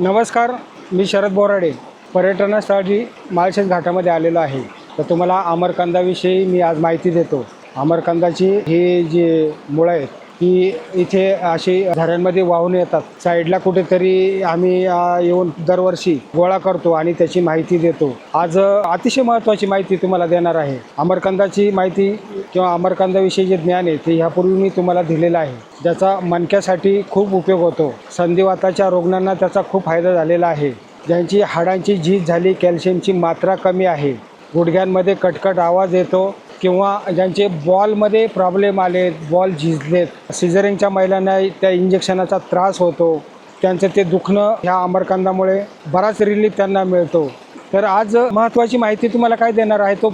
नमस्कार मी शरद बोराडे पर्यटनासाठी माळशेज घाटामध्ये आलेलो आहे. तर तुम्हाला अमरकंदाविषयी मी आज माहिती देतो. अमरकंदाची ही जी मुळं आहेत की इथे अशी झऱ्यांमध्ये वाहून येतात. साईडला कुठेतरी आम्ही येऊन दरवर्षी गोळा करतो आणि त्याची माहिती देतो. आज अतिशय महत्त्वाची माहिती तुम्हाला देणार आहे. अमरकंदाची माहिती किंवा अमरकंदाविषयी जे ज्ञान आहे ते ह्यापूर्वी मी तुम्हाला दिलेलं आहे. ज्याचा मणक्यासाठी खूप उपयोग होतो. संधिवाताच्या रुग्णांना त्याचा खूप फायदा झालेला आहे. ज्यांची हाडांची झीज झाली कॅल्शियमची मात्रा कमी आहे. गुडघ्यांमध्ये कटकट आवाज येतो. किंवा ज्यांचे बॉलमध्ये प्रॉब्लेम आलेत बॉल झिजलेत. सिझरिंगच्या महिलांना त्या इंजेक्शनाचा त्रास होतो. त्यांचं ते दुखणं ह्या आंबरकांदामुळे बराच रिलीफ त्यांना मिळतो. तर आज महत्त्वाची माहिती तुम्हाला काय देणार आहे? तो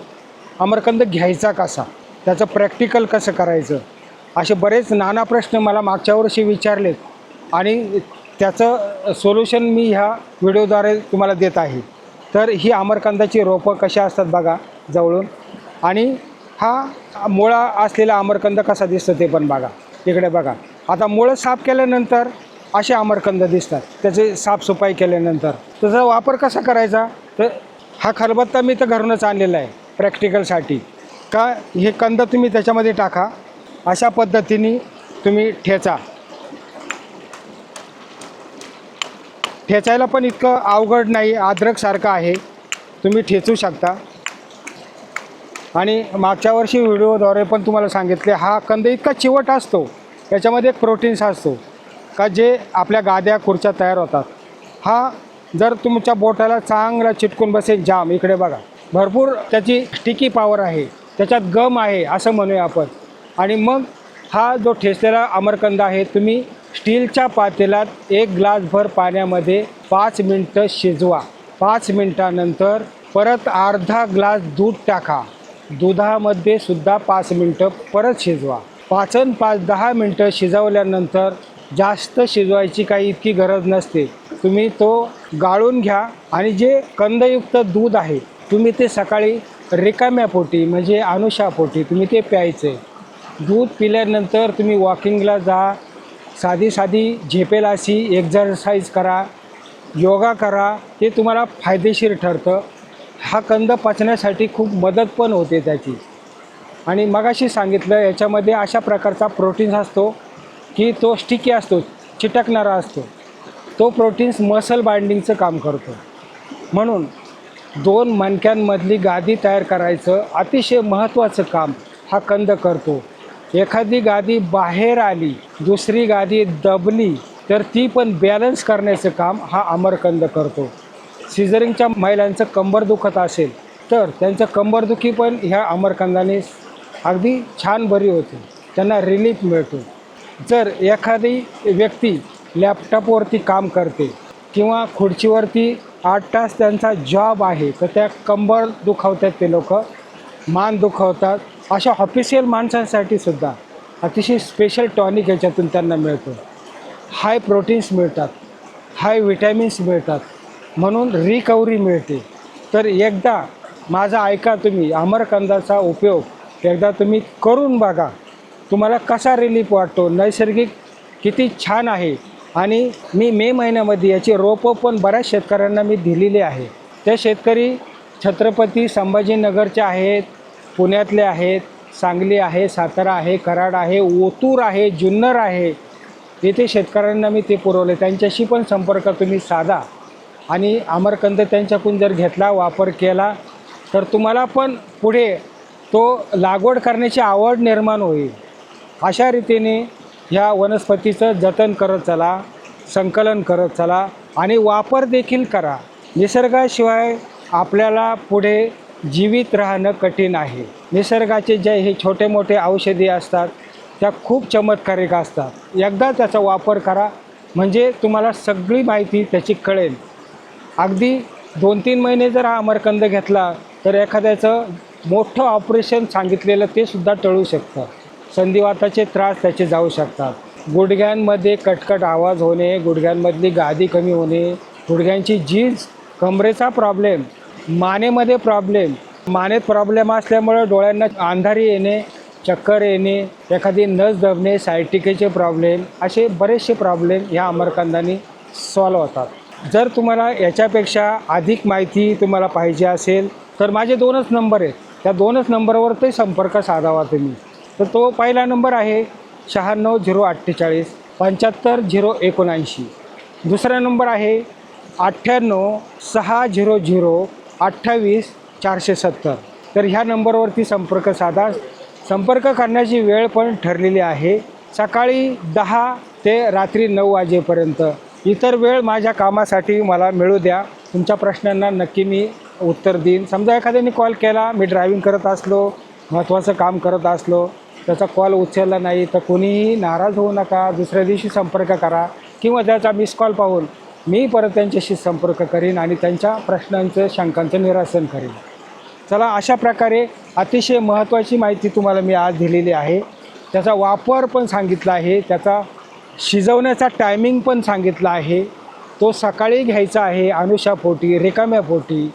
अमरकंद घ्यायचा कसा? त्याचं प्रॅक्टिकल कसं करायचं? असे बरेच नाना प्रश्न मला मागच्या वर्षी विचारलेत. आणि त्याचं सोल्युशन मी ह्या व्हिडिओद्वारे तुम्हाला देत आहे. तर ही अमरकंदाची रोपं कशा असतात बघा जवळून. आणि हा मुळा असलेला अमरकंद कसा दिसतो ते पण बघा. इकडे बघा. आता मुळं साफ केल्यानंतर असे अमरकंद दिसतात. त्याचे साफसफाई केल्यानंतर. त्याचा वापर कसा करायचा? तर हा खलबत्ता मी तर घरूनच आणलेला आहे प्रॅक्टिकलसाठी. का हे कंद तुम्ही त्याच्यामध्ये टाका. अशा पद्धतीने तुम्ही ठेचा. ठेचायला पण इतकं अवघड नाही अद्रकसारखं आहे. तुम्ही ठेचू शकता. आणि मागच्या वर्षी व्हिडिओद्वारे पण तुम्हाला सांगितले हा कंद इतका चिवट असतो याच्यामध्ये एक प्रोटीन्स असतो का जे आपल्या गाद्या खुर्च्या तयार होतात. हा जर तुमच्या बोटाला चांगला चिटकून बसेल जाम इकडे बघा भरपूर त्याची स्टिकी पॉवर आहे त्याच्यात गम आहे असं म्हणूया आपण. आणि मग हा जो ठेचलेला अमरकंद आहे तुम्ही स्टीलच्या पातेल्यात एक ग्लासभर पाण्यामध्ये पाच मिनटं शिजवा. पाच मिनटानंतर परत अर्धा ग्लास दूध टाका. दुधामध्ये सुद्धा पाच मिनटं परत शिजवा. पाचन पाच दहा मिनटं शिजवल्यानंतर जास्त शिजवायची काही इतकी गरज नसते. तुम्ही तो गाळून घ्या आणि जे कंदयुक्त दूध आहे तुम्ही ते सकाळी रिकाम्या पोटी म्हणजे अनुषापोटी तुम्ही ते प्यायचे. दूध पिल्यानंतर तुम्ही वॉकिंगला जा साधी साधी झेपेलाशी एक्झरसाईज करा योगा करा ते तुम्हाला फायदेशीर ठरतं. हा कंद पचण्यासाठी खूप मदत पण होते त्याची. आणि मगाशी सांगितलं याच्यामध्ये अशा प्रकारचा प्रोटीन्स असतो की तो स्टिकी असतो चिटकणारा असतो. तो प्रोटीन्स मसल बाइंडिंगचं काम करतो. म्हणून दोन मणक्यांमधली गादी तयार करायचं अतिशय महत्त्वाचं काम हा कंद करतो. एखादी गादी बाहेर आली दुसरी गादी दबली तर ती पण बॅलन्स करण्याचं काम हा अमरकंद करतो. सिझरिंगच्या महिलांचं कंबर दुखत असेल तर त्यांचं कंबरदुखी पण ह्या अमरकंदाने अगदी छान बरी होते. त्यांना रिलीफ मिळतो. जर एखादी व्यक्ती लॅपटॉपवरती काम करते किंवा खुर्चीवरती आठ तास त्यांचा जॉब आहे तर त्या कंबर दुखावतात ते लोक मान दुखावतात. अशा ऑफिशियल माणसांसाठी सुद्धा अतिशय स्पेशल टॉनिक याच्यातून त्यांना मिळतो. हाय प्रोटीन्स मिळतात. हाय विटॅमिन्स मिळतात. म्हणून रिकव्हरी मिळते. तर एकदा माझा ऐका तुम्ही अमरकंदाचा उपयोग एकदा तुम्ही करून बघा. तुम्हाला कसा रिलीफ वाटतो? नैसर्गिक किती छान आहे. आणि मी मे महिन्यामध्ये याची रोपं पण बऱ्याच शेतकऱ्यांना मी दिलेली आहे. ते शेतकरी छत्रपती संभाजीनगरचे आहेत पुण्यातले आहेत सांगली आहे सातारा आहे कराड आहे ओतूर आहे जुन्नर आहे. येथे शेतकऱ्यांना मी ते पुरवले. त्यांच्याशी पण संपर्क तुम्ही साधा. आणि अमरकंद त्यांच्याकडून जर घेतला वापर केला तर तुम्हाला पण पुढे तो लागवड करण्याची आवड निर्माण होईल. अशा रीतीने ह्या वनस्पतीचं जतन करत चला संकलन करत चला आणि वापर देखील करा. निसर्गाशिवाय आपल्याला पुढे जीवित राहणं कठीण आहे. निसर्गाचे जे हे छोटे मोठे औषधी असतात त्या खूप चमत्कारिक असतात. एकदा त्याचा वापर करा म्हणजे तुम्हाला सगळी माहिती त्याची कळेल. अगदी दोन तीन महिने जर हा अमरकंद घेतला तर एखाद्याचं मोठं ऑपरेशन सांगितलेलं ते सुद्धा टळू शकतं. संधिवाताचे त्रास त्याचे जाऊ शकतात. गुडघ्यांमध्ये कटकट आवाज होणे गुडघ्यांमधली गादी कमी होणे गुडघ्यांची जीन्स कमरेचा प्रॉब्लेम मानेमध्ये प्रॉब्लेम मानेत प्रॉब्लेम असल्यामुळं डोळ्यांना अंधारी येणे चक्कर येणे एखादी नस दबणे सायटिकेचे प्रॉब्लेम असे बरेचसे प्रॉब्लेम ह्या अमरकंदाने सॉल्व होतात. जर तुम्हाला याच्यापेक्षा अधिक माहिती तुम्हाला पाहिजे असेल तर माझे दोनच नंबर आहेत. त्या दोनच नंबरवर ते संपर्क साधावा तुम्ही. तर तो पहिला नंबर आहे शहाण्णव झिरो अठ्ठेचाळीस पंच्याहत्तर झिरो एकोणऐंशी. दुसरा नंबर आहे अठ्ठ्याण्णव सहा झिरो झिरो अठ्ठावीस चारशे सत्तर. तर ह्या नंबरवरती संपर्क साधा. संपर्क करण्याची वेळ पण ठरलेली आहे. सकाळी दहा ते रात्री नऊ वाजेपर्यंत इतर वेळ माझ्या कामासाठी मला मिळू द्या. तुमच्या प्रश्नांना नक्की मी उत्तर देईन. समजा एखाद्याने कॉल केला मी ड्रायव्हिंग करत असलो महत्त्वाचं काम करत असलो त्याचा कॉल उचलला नाही तर कोणीही नाराज होऊ नका. दुसऱ्या दिवशी संपर्क करा किंवा त्याचा मिस कॉल पाहून मी परत त्यांच्याशी संपर्क करीन आणि त्यांच्या प्रश्नांचं शंकांचं निरासन करीन. चला अशा प्रकारे अतिशय महत्त्वाची माहिती तुम्हाला मी आज दिलेली आहे. त्याचा वापर पण सांगितला आहे. त्याचा शिजवण्याचा टायमिंग पण सांगितला आहे. तो सकाळी घ्यायचा आहे अनुषापोटी रिकाम्या पोटी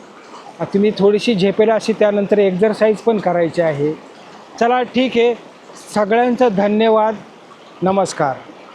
तुम्ही थोडीशी झेपेला अशी त्यानंतर एक्झरसाईज पण करायची आहे. चला ठीक आहे. सगळ्यांचं धन्यवाद. नमस्कार.